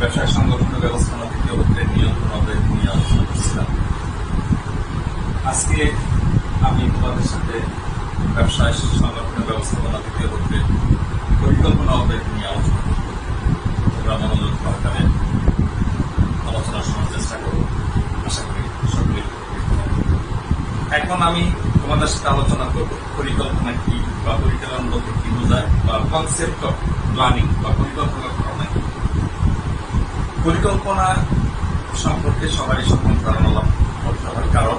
ব্যবসায় সংগঠন ব্যবস্থাপনা তৃতীয় পত্রের নিয়ন্ত্রণ অব্যাহত নিয়ে আলোচনা করছিলাম। আজকে আমি তোমাদের সাথে ব্যবসায় সংগঠন ব্যবস্থাপনা তৃতীয় পত্রের পরিকল্পনা অব্যাহত নিয়ে আলোচনা করব। তোমরা মনোযোগ সহকারে আলোচনা শোনার চেষ্টা করব আশা করি হবে। এখন আমি তোমাদের সাথে আলোচনা করব পরিকল্পনা কি বা পরিচালনা বলতে কি বোঝায় বা কনসেপ্ট অফ প্ল্যানিং বা পরিকল্পনা পরিকল্পনা সম্পর্কে সবারই সমান ধারণা লাভ করতে হয় কারণ।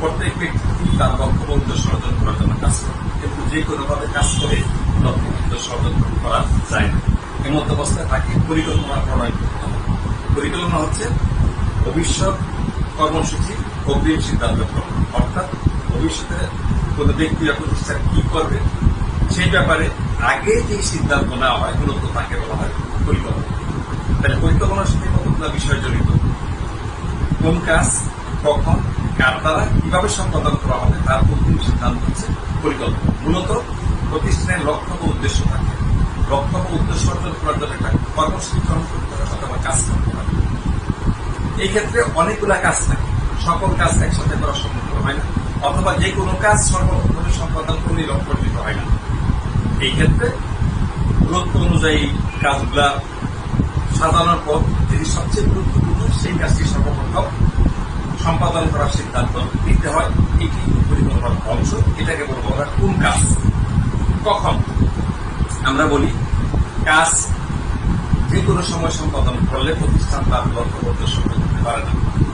প্রত্যেক ব্যক্তি তার লক্ষ্য বা উদ্দেশ্য অর্জন করার জন্য কাজ করে। কিন্তু যে কোনো ভাবে কাজ করে লক্ষ্য বা উদ্দেশ্য অর্জন করা যায় না। এমত অবস্থায় তাকে পরিকল্পনা প্রণয়ন করতে হবে। পরিকল্পনা হচ্ছে ভবিষ্যৎ কর্মসূচি অগ্রিম সিদ্ধান্ত গ্রহণ। অর্থাৎ ভবিষ্যতে কোনো ব্যক্তি বা প্রতিষ্ঠান কি করবে, সেই ব্যাপারে আগে যে সিদ্ধান্ত নেওয়া হয়, মূলত তাকে বলা হয় পরিকল্পনা তাহলে পরিকল্পনার সাথে কতগুলো বিষয় জড়িত কোন কাজ কখন, কার দ্বারা, কীভাবে সম্পাদন করা হবে, তার অন্তিম সিদ্ধান্ত হচ্ছে পরিকল্পনা। মূলত প্রতিষ্ঠানের লক্ষ্য বা উদ্দেশ্য থাকে। লক্ষ্য বা উদ্দেশ্য অর্জন করার জন্য একটা কর্মসূচি গ্রহণ করতে হবে অথবা কাজ করতে হবে। এই ক্ষেত্রে অনেকগুলা কাজ থাকে। সকল কাজ একসাথে করা সম্ভব হয় না। অথবা যে কোনো কাজ সর্বপ্রথমে সম্পাদন করলে লক্ষ্য অর্জিত হয় না। এই ক্ষেত্রে গুরুত্ব অনুযায়ী কাজগুলা সাজানোর পর যেটি সবচেয়ে গুরুত্বপূর্ণ সেই কাজটি সর্বপ্রথম সম্পাদন করার সিদ্ধান্ত নিতে হয়, এটি পরিকল্পনার অংশ, এটাকে বলব আমরা কোন কাজ? কখন? আমরা বলি, কাজ যে কোনো সময় সম্পাদন করলে প্রতিষ্ঠান তার লক্ষ্য উদ্দেশ্য করতে পারে না।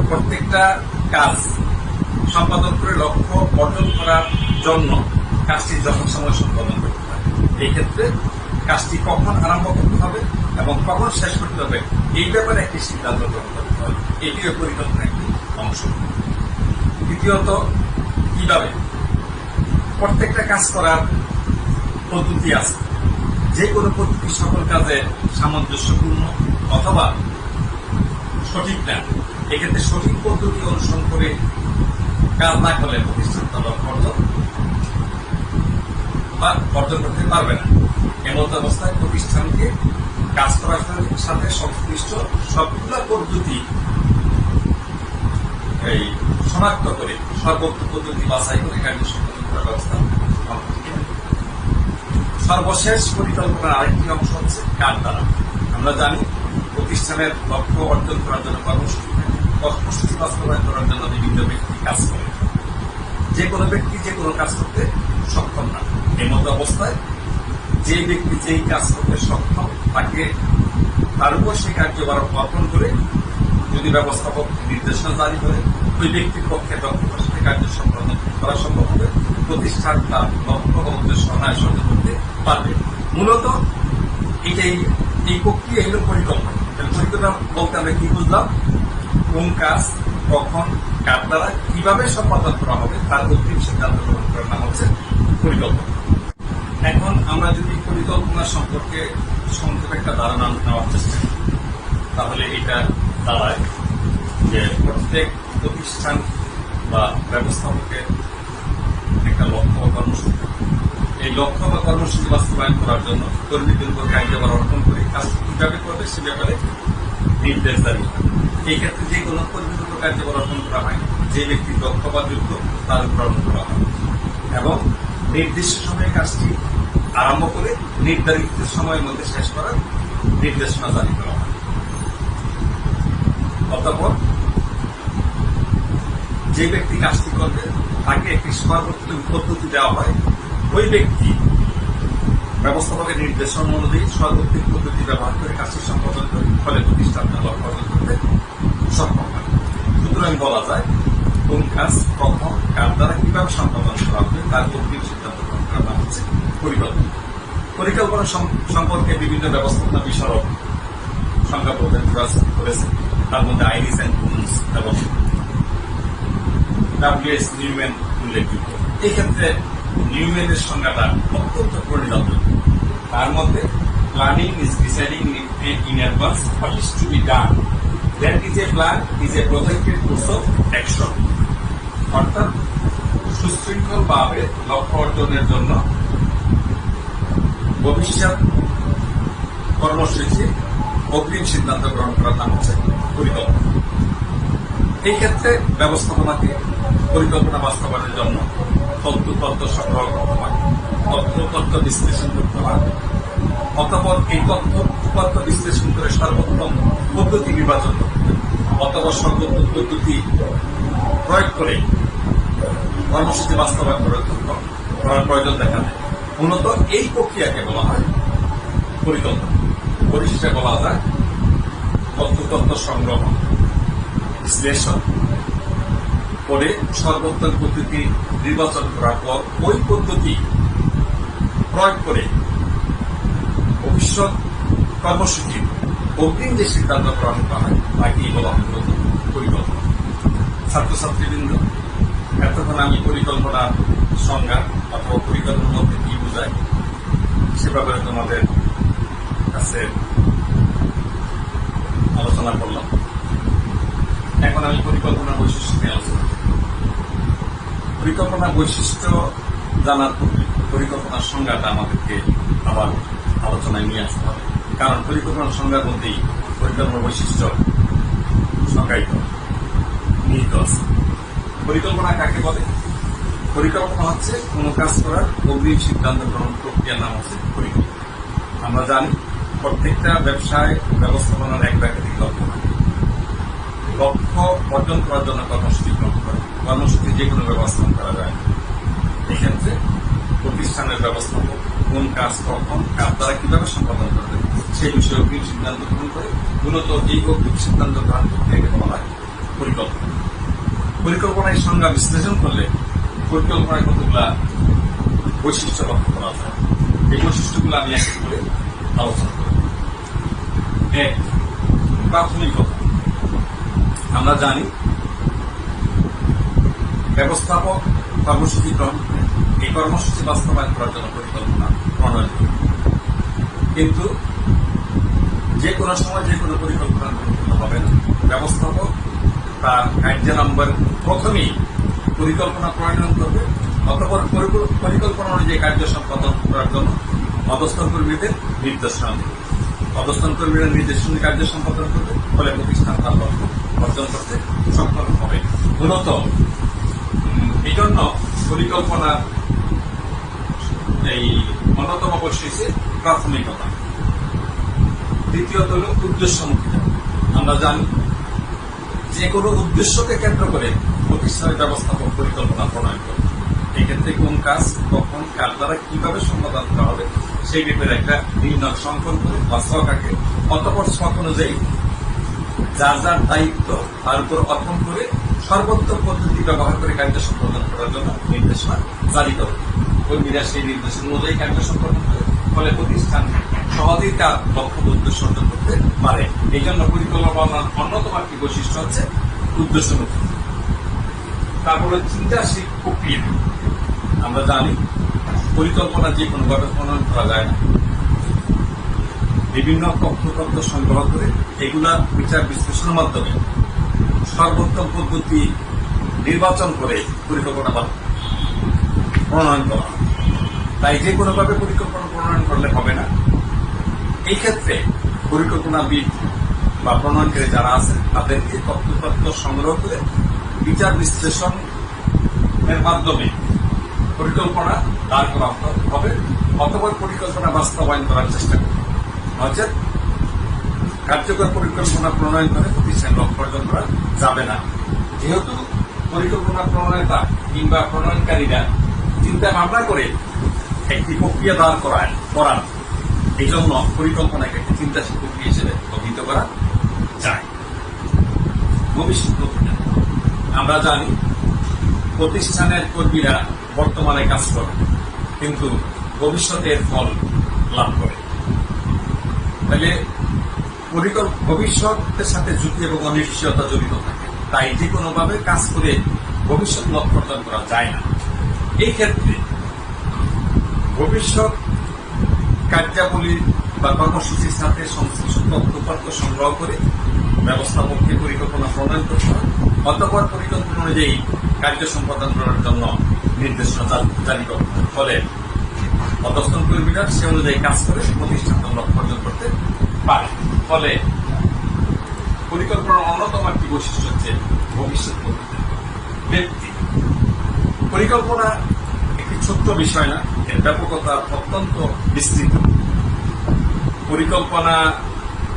প্রত্যেকটা কাজ সম্পাদন করে লক্ষ্য অর্জন করার জন্য কাজটি যখন সময় সম্পাদন করতে হয়, এই ক্ষেত্রে কাজটি কখন আরম্ভ করতে হবে এবং কখন শেষ করতে হবে, এই ব্যাপারে একটি সিদ্ধান্ত গ্রহণ করতে হবে। এটিও পরিকল্পনার একটি অংশ। দ্বিতীয়ত, কীভাবে? প্রত্যেকটা কাজ করার পদ্ধতি আছে। যে কোনো পদ্ধতি সকল কাজে সামঞ্জস্যপূর্ণ অথবা সঠিক না। এক্ষেত্রে সঠিক পদ্ধতি অনুসরণ করে কাজ না করলে প্রতিষ্ঠান তার অর্জন বা অর্জন করতে পারবে না। এমত অবস্থায় প্রতিষ্ঠানকে কাজ করার সাথে সংশ্লিষ্ট সবগুলা পদ্ধতি এই শনাক্ত করে সর্বোচ্চ পদ্ধতি বাছাই করে সম্পাদন করার ব্যবস্থা। সর্বশেষ পরিকল্পনার আরেকটি অংশ হচ্ছে কার দ্বারা? আমরা জানি প্রতিষ্ঠানের লক্ষ্য অর্জন করার জন্য কর্মসূচি কর্মসূচি বাস্তবায়ন করার জন্য বিভিন্ন ব্যক্তি কাজ করে। যে কোনো ব্যক্তি যে কোনো কাজ করতে সক্ষম না। এই মতো অবস্থায় যে ব্যক্তি যেই কাজ করতে সক্ষম, তাকে তার উপর সেই কার্যভার অর্পণ করে যদি ব্যবস্থাপক নির্দেশনা জারি করে, ওই ব্যক্তির পক্ষে দক্ষতার সাথে কার্য সম্পাদন করা সম্ভব হবে। প্রতিষ্ঠান তার লক্ষ্য বা উদ্দেশ্য অনায় সাধন করতে পারবে। মূলত এটাই, এই প্রক্রিয়া হলো পরিকল্পনা। পরিকল্পনা বলতে আমরা কি বুঝলাম? কোন কাজ, কখন, কার দ্বারা কীভাবে সম্পাদন করা হবে, তার অন্তিম সিদ্ধান্ত গ্রহণ করার নাম হচ্ছে পরিকল্পনা। এখন আমরা যদি পরিকল্পনা সম্পর্কে সংক্ষেপে একটা ধারণা নেওয়ার চেষ্টা করি, তাহলে এটা দাঁড়ায় যে প্রত্যেক প্রতিষ্ঠান বা ব্যবস্থাপকের একটা লক্ষ্য বা কর্মসূচি এই লক্ষ্য বা কর্মসূচি বাস্তবায়ন করার জন্য কর্মীদের উপর কার্যভার অর্পণ করে কাজ কীভাবে করবে সে ব্যাপারে নির্দেশ হয়। এই ক্ষেত্রে যে কোনো কর্মীর উপর কার্যভার অর্পণ করা হয়। যে ব্যক্তি দক্ষ বা যোগ্য, তার উপর অর্পণ করা হয় এবং নির্দিষ্ট সময়ে কাজটি আরম্ভ করে নির্ধারিত সময়ের মধ্যে শেষ করার নির্দেশনা জারি করা হয়। অতঃপর যে ব্যক্তি কাজটি করবে, তাকে একটি সর্বোত্তম পদ্ধতি দেওয়া হয়। ওই ব্যক্তি ব্যবস্থাপকের নির্দেশনা অনুযায়ী সর্বোত্তম পদ্ধতি ব্যবহার করে কাজটি সম্পাদন করে ফলে প্রতিষ্ঠান লক্ষ্য অর্জন করতে সক্ষম হয়। সুতরাং বলা যায়, কোন কাজ কখন, কার দ্বারা কীভাবে সম্পাদন করা হবে, তার অন্তিম সিদ্ধান্ত গ্রহণ করার নাম হচ্ছে পরিকল্পনা। পরিকল্পনা সম্পর্কে বিভিন্ন ব্যবস্থাপনা বিশারক সংখ্যা প্রদান করেছে। তার মধ্যে আইরিস অ্যান্ড রুলস এবং ডাব্লিউএস নিউম্যান উল্লেখযোগ্য। এই ক্ষেত্রে নিউম্যানের সংজ্ঞাটা অত্যন্ত পরিণত। তার মধ্যে planning is deciding in advance what is to be done that is a plan is a projected course of action অর্থাৎ সুশৃঙ্খলভাবে লক্ষ্য অর্জনের জন্য ভবিষ্যৎ কর্মসূচি, অগ্রিম সিদ্ধান্ত গ্রহণ করা নাম হচ্ছে পরিকল্পনা। এই ক্ষেত্রে ব্যবস্থাপনাকে পরিকল্পনা বাস্তবায়নের জন্য তথ্য তথ্য সংগ্রহ করতে হয়, তথ্য তথ্য বিশ্লেষণ করতে হয়। অতপর এই তথ্য উপাত্ত বিশ্লেষণ করে সর্বোত্তম পদ্ধতি নির্বাচন করতে অথবা সর্বোত্তম পদ্ধতি প্রয়োগ করে কর্মসূচি বাস্তবায়ন করার জন্য করার প্রয়োজন দেখা দেয়। মূলত এই প্রক্রিয়াকে বলা হয় পরিকল্পনা। পরিশেষে বলা যায় তথ্য সংগ্রহ, বিশ্লেষণ করে সর্বোত্তম পদ্ধতি নির্বাচন করার পর ওই পদ্ধতি প্রয়োগ করে ভবিষ্যৎ কর্মসূচি অগ্রিম যে সিদ্ধান্ত গ্রহণ করা হয়, তাকেই বলা হয় পরিকল্পনা। ছাত্রছাত্রীবৃন্দ, এতক্ষণ আমি পরিকল্পনার সংজ্ঞা অথবা পরিকল্পনার মধ্যে বোঝায় সে তোমাদের কাছে আলোচনা করলাম। এখন আমি পরিকল্পনার বৈশিষ্ট্য নিয়ে আলোচনা করব। পরিকল্পনার বৈশিষ্ট্য জানার পরিকল্পনার সংজ্ঞাটা আমাদেরকে আবার আলোচনায় নিয়ে আসতে হবে। কারণ পরিকল্পনার সংজ্ঞার মধ্যেই পরিকল্পনার বৈশিষ্ট্য সংজ্ঞায়িত, নিহিত পরিকল্পনা কাকে বলে? পরিকল্পনা হচ্ছে কোনো কাজ করার অগ্রিম সিদ্ধান্ত গ্রহণ প্রক্রিয়ার নাম হচ্ছে পরিকল্পনা আমরা জানি প্রত্যেকটা ব্যবসায় ব্যবস্থাপনার এক বা একাধিক লক্ষ্য লক্ষ্য অর্জন করার জন্য কর্মসূচি গ্রহণ করে। কর্মসূচি যে কোনো ব্যবস্থাপন করা যায়। এক্ষেত্রে প্রতিষ্ঠানের ব্যবস্থাপক কোন কাজ কখন, কার দ্বারা কীভাবে সম্পাদন করবে সেই বিষয়ে অগ্রিম সিদ্ধান্ত গ্রহণ করে মূলত এই অগ্রিম সিদ্ধান্ত গ্রহণ করতে বলা হয় পরিকল্পনা। পরিকল্পনায় সংজ্ঞা বিশ্লেষণ করলে পরিকল্পনায় কতগুলা বৈশিষ্ট্য লক্ষ্য করা যায় এই বৈশিষ্ট্যগুলো আমি এক করে আলোচনা করব। এক প্রাথমিকতা আমরা জানি ব্যবস্থাপক কর্মসূচি এই কর্মসূচি বাস্তবায়ন করার জন্য পরিকল্পনা প্রণয়ন কিন্তু যে কোনো সময় যে কোনো পরিকল্পনা হবে। না ব্যবস্থাপক তার কার্য নম্বর প্রথমেই পরিকল্পনা প্রণয়ন করবে। অতপর পরিকল- পরিকল্পনা অনুযায়ী কার্য সম্পাদন করার জন্য অবস্থান কর্মীদের নির্দেশনা দেবে। অবস্থান কর্মীরা নির্দেশনা কার্য সম্পাদন করবে, ফলে প্রতিষ্ঠান তার লক্ষ্য অর্জন করতে সক্ষম হবে। মূলত এই জন্য পরিকল্পনা এই অন্যতম বৈশিষ্ট্য প্রাথমিকতা। দ্বিতীয়ত হল উদ্দেশ্যমুখিতা আমরা জানি যে কোনো উদ্দেশ্যকে কেন্দ্র করে প্রতিষ্ঠানের ব্যবস্থাপক পরিকল্পনা প্রণয়ন করে এক্ষেত্রে কোন কাজ, কখন, কার দ্বারা কীভাবে সমাধান করা হবে, সেই ব্যাপারে একটা নির্ণয় সংকলন করে বা ছকাকে অতপর ছক অনুযায়ী যার যার দায়িত্ব তার উপর অর্পণ করে সর্বোত্তম পদ্ধতি ব্যবহার করে কার্য সম্পাদন করার জন্য নির্দেশনা জারি করে কর্মীরা সেই নির্দেশ অনুযায়ী কার্য সম্পাদন করে, ফলে প্রতিষ্ঠান সহজেই তার লক্ষ্য উদ্দেশ্য অর্জন করতে পারে। এই জন্য পরিকল্পনার অন্যতম একটি বৈশিষ্ট্য হচ্ছে উদ্দেশ্যমুখী। তারপরে চিন্তাশীল প্রক্রিয়া আমরা জানি, পরিকল্পনা যে কোনোভাবে প্রণয়ন করা যায় না। বিভিন্ন তথ্য সংগ্রহ করে এগুলা বিচার বিশ্লেষণের মাধ্যমে সর্বোত্তম পদ্ধতি নির্বাচন করে পরিকল্পনা প্রণয়ন করা। তাই যে কোনোভাবে পরিকল্পনা প্রণয়ন করলে হবে না। এই ক্ষেত্রে পরিকল্পনাবিদ বা প্রণয়নকারী যারা আছেন, তাদেরকে তথ্য সংগ্রহ করে বিচার বিশ্লেষণ এর মাধ্যমে পরিকল্পনা দাঁড় করা হবে অথবা পরিকল্পনা বাস্তবায়ন করার চেষ্টা করবে। নচেত কার্যকর পরিকল্পনা প্রণয়ন করে প্রতিষ্ঠান লক্ষ্য অর্জন করা যাবে না। যেহেতু পরিকল্পনা প্রণয়তা কিংবা প্রণয়নকারীরা চিন্তা ভাবনা করে একটি প্রক্রিয়া দাঁড় করায়, করান এই জন্য পরিকল্পনাকে একটি চিন্তাশীল প্রক্রিয়া হিসেবে অভিহিত করা যায়। ভবিষ্যৎ আমরা জানি প্রতিষ্ঠানের কর্মীরা বর্তমানে কাজ করে, কিন্তু ভবিষ্যতের ফল লাভ করে। তাহলে ভবিষ্যতের সাথে ঝুঁকি এবং অনিশ্চয়তা জড়িত থাকে, তাই যে কোনোভাবে কাজ করে ভবিষ্যৎ লক্ষ্য অর্জন করা যায় না। এই ক্ষেত্রে ভবিষ্যৎ কার্যাবলী বা কর্মসূচির সাথে সংশ্লিষ্ট তথ্য সংগ্রহ করে ব্যবস্থাপককে পরিকল্পনা প্রণয়ন করতে হয় অতপর পরিকল্পনা অনুযায়ী কার্য সম্পাদন করার জন্য নির্দেশনা জারি- হয়। ফলে অধস্তন কর্মীরা সে অনুযায়ী কাজ করে প্রতিষ্ঠান লক্ষ্য অর্জন করতে পারে। ফলে পরিকল্পনার অন্যতম একটি বৈশিষ্ট্য হচ্ছে ভবিষ্যৎ ব্যক্তি। পরিকল্পনা একটি ছোট্ট বিষয় না, এর ব্যাপকতা অত্যন্ত বিস্তৃত। পরিকল্পনা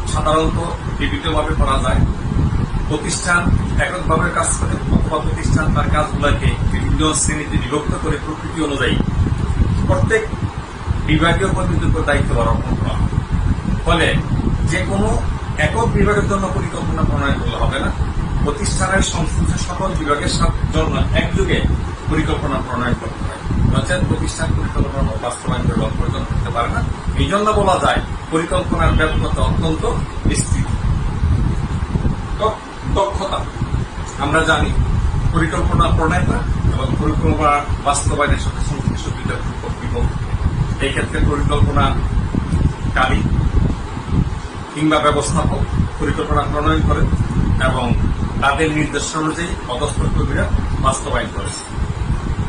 সাধারণত বিভিন্নভাবে করা যায়। প্রতিষ্ঠান এককভাবে কাজ করে, অথবা প্রতিষ্ঠান তার কাজগুলোকে বিভিন্ন শ্রেণীতে বিভক্ত করে প্রকৃতি অনুযায়ী। প্রত্যেক বিভাগীয় কর্মীদের দায়িত্ব আরোপণ করা ফলে যে কোনো একক বিভাগের জন্য পরিকল্পনা প্রণয়ন করলে হবে না। প্রতিষ্ঠানের সংশ্লিষ্ট সকল বিভাগের জন্য একযোগে পরিকল্পনা প্রণয়ন করতে হয়। নচেত প্রতিষ্ঠান পরিকল্পনা বাস্তবায়ন করে করতে পারে না। এই জন্য বলা যায়, পরিকল্পনার ব্যাপকতা অত্যন্ত বিস্তৃত দ- দক্ষতা আমরা জানি পরিকল্পনা প্রণয়তা এবং পরিকল্পনা বাস্তবায়নের সাথে সংশ্লিষ্ট বিভক্ত এই ক্ষেত্রে পরিকল্পনাকারী কিংবা ব্যবস্থাপক পরিকল্পনা প্রণয়ন করেন এবং তাদের নির্দেশ অনুযায়ী পদস্থ কর্মীরা বাস্তবায়ন করে।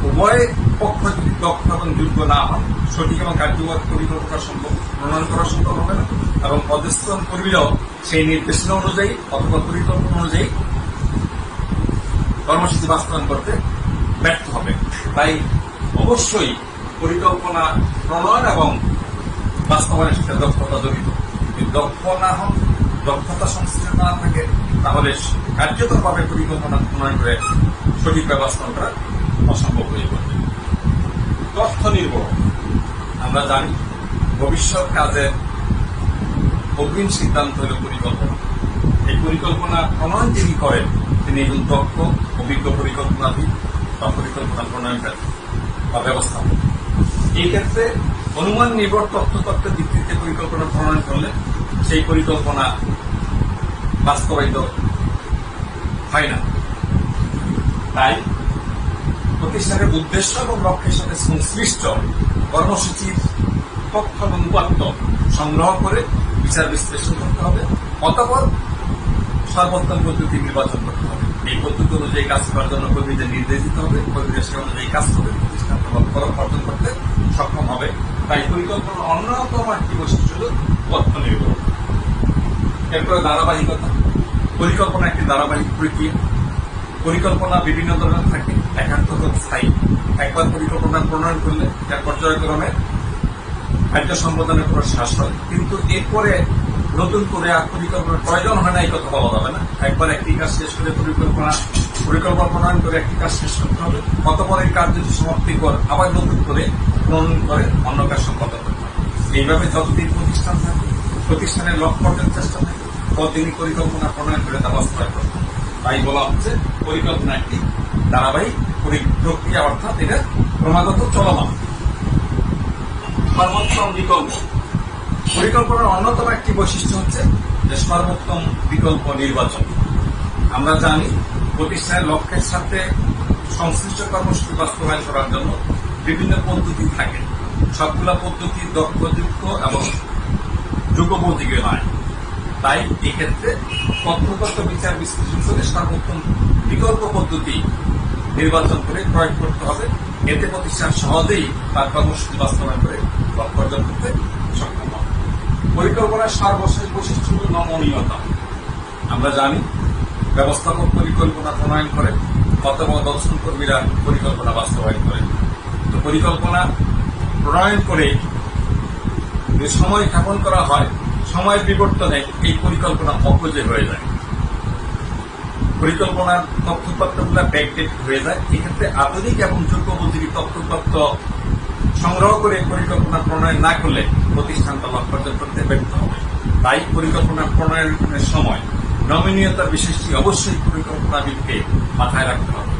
উভয় পক্ষ যদি দক্ষ এবং যোগ্য না হন সঠিক এবং কার্যকর পরিকল্পনা সম্ভব প্রণয়ন করা সম্ভব হবে না এবং পদস্থ কর্মীরাও সেই নির্দেশনা অনুযায়ী অথবা পরিকল্পনা অনুযায়ী কর্মসূচি বাস্তবায়ন করতে ব্যর্থ হবে। তাই অবশ্যই পরিকল্পনা প্রণয়ন এবং বাস্তবায়নের সাথে দক্ষতা জড়িত। দক্ষ না হন, দক্ষতা সংশ্লিষ্ট না থাকে, তাহলে কার্যকরভাবে পরিকল্পনা প্রণয়ন করে সঠিক ব্যবস্থা করা অসম্ভব হয়ে পড়বে। তথ্য নির্ভর। আমরা জানি ভবিষ্যৎ কাজের অগ্রিম সিদ্ধান্ত হল পরিকল্পনা। এই পরিকল্পনা প্রণয়ন যিনি করেন, তিনি একজন দক্ষ অভিজ্ঞ পরিকল্পনাবিদ বা পরিকল্পনা প্রণয়নকারী বা ব্যবস্থাপক এই ক্ষেত্রে অনুমান নির্ভর তথ্য তত্ত্বের ভিত্তিতে পরিকল্পনা প্রণয়ন করলে সেই পরিকল্পনা বাস্তবায়িত হয় না। তাই প্রতিষ্ঠানের উদ্দেশ্য এবং লক্ষ্যের সাথে সংশ্লিষ্ট কর্মসূচির তথ্য এবং উপাত্ত সংগ্রহ করে বিচার বিশ্লেষণ করতে হবে, অতপর সর্বোত্তম পদ্ধতি নির্বাচন করতে হবে। এই পদ্ধতি অনুযায়ী কাজ করার জন্য কর্মীদের নির্দেশ দিতে হবে। কর্মীদের সে অনুযায়ী কাজ করবে। প্রতিষ্ঠান লক্ষ্য অর্জন করতে সক্ষম হবে। তাই পরিকল্পনার অন্যতম একটি বৈশিষ্ট্য হল তথ্য নির্ভর। এরপরে ধারাবাহিকতা। পরিকল্পনা একটি ধারাবাহিক প্রক্রিয়া। পরিকল্পনা বিভিন্ন ধরনের থাকে। একান্ত স্থায়ী। একবার পরিকল্পনা প্রণয়ন করলে তার পর্যায়ক্রমে কার্য সম্পাদনের কোনো হয় কিন্তু এরপরে নতুন করে আর প্রয়োজন হয় না, এই কথা বলা যাবে না। একবার একটি কাজ শেষ করে পরিকল্পনা পরিকল্পনা প্রণয়ন করে একটি কাজ শেষ করতে হবে। অতপর এই কাজ যদি সমাপ্তি পর আবার নতুন করে প্রণয়ন করে অন্য কাজ সম্পাদন করতে হবে। এইভাবে যতদিন প্রতিষ্ঠান থাকে প্রতিষ্ঠানের লক্ষ্য অর্জনের চেষ্টা থাকে ততদিনই পরিকল্পনা প্রণয়ন করে তা বাস্তবায়ন করতে। তাই বলা হচ্ছে, পরিকল্পনা একটি ধারাবাহিক পরি- প্রক্রিয়া অর্থাৎ এটা ক্রমাগত চলমান। সর্বোত্তম বিকল্প। পরিকল্পনার অন্যতম একটি বৈশিষ্ট্য হচ্ছে যে সর্বোত্তম বিকল্প নির্বাচন। আমরা জানি প্রতিষ্ঠানের লক্ষ্যের সাথে সংশ্লিষ্ট কর্মসূচি বাস্তবায়ন করার জন্য বিভিন্ন পদ্ধতি থাকে। সবগুলা পদ্ধতি দক্ষযুক্ত এবং যুগোপযোগী নয়। তাই এক্ষেত্রে তথ্যগত বিচার বিশ্লেষণ করে সর্বোত্তম বিকল্প পদ্ধতি নির্বাচন করে প্রয়োগ করতে হবে। এতে প্রতিষ্ঠান সহজেই তার কর্মসূচি বাস্তবায়ন করে লক্ষ্য অর্জন করতে পরিকল্পনার সর্বশেষ বৈশিষ্ট্য হল নমনীয়তা। আমরা জানি, ব্যবস্থাপক পরিকল্পনা প্রণয়ন করে, অথবা দর্শন কর্মীরা পরিকল্পনা বাস্তবায়ন করে। তো পরিকল্পনা প্রণয়ন করে যে সময় স্থাপন করা হয় সময়ের বিবর্তনে এই পরিকল্পনা অপজয় হয়ে যায়। পরিকল্পনার তথ্যপত্রগুলো ব্যাকডেট হয়ে যায়। এক্ষেত্রে আধুনিক এবং যোগ্যবোধী তথ্যপত্র সংগ্রহ করে পরিকল্পনা প্রণয়ন না করলে প্রতিষ্ঠানটা লক্ষ্য অর্জন করতে ব্যর্থ হবে। তাই পরিকল্পনা প্রণয়নের সময় নমনীয়তার বিষয়টি অবশ্যই পরিকল্পনাবিদকে মাথায় রাখতে হবে।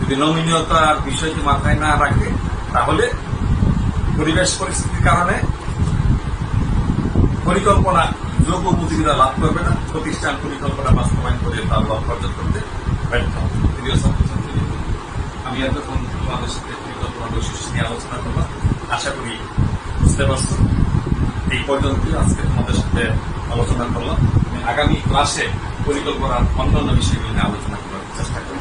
যদি নমনীয়তার বিষয়টি মাথায় না রাখে, তাহলে পরিবেশ পরিস্থিতির কারণে পরিকল্পনা যোগ্য উপযোগিতা লাভ করবে না। প্রতিষ্ঠান পরিকল্পনা বাস্তবায়ন করে তার লক্ষ্য অর্জন করতে ব্যর্থ হবে। আমি এতক্ষণ তোমাদের সাথে পরিকল্পনা বৈশিষ্ট্য নিয়ে আলোচনা করলাম। আশা করি বুঝতে পারছ। এই পর্যন্ত আজকে তোমাদের সাথে আলোচনা করলাম। আগামী ক্লাসে পরিকল্পনার অন্যান্য বিষয়গুলি নিয়ে আলোচনা করার চেষ্টা করি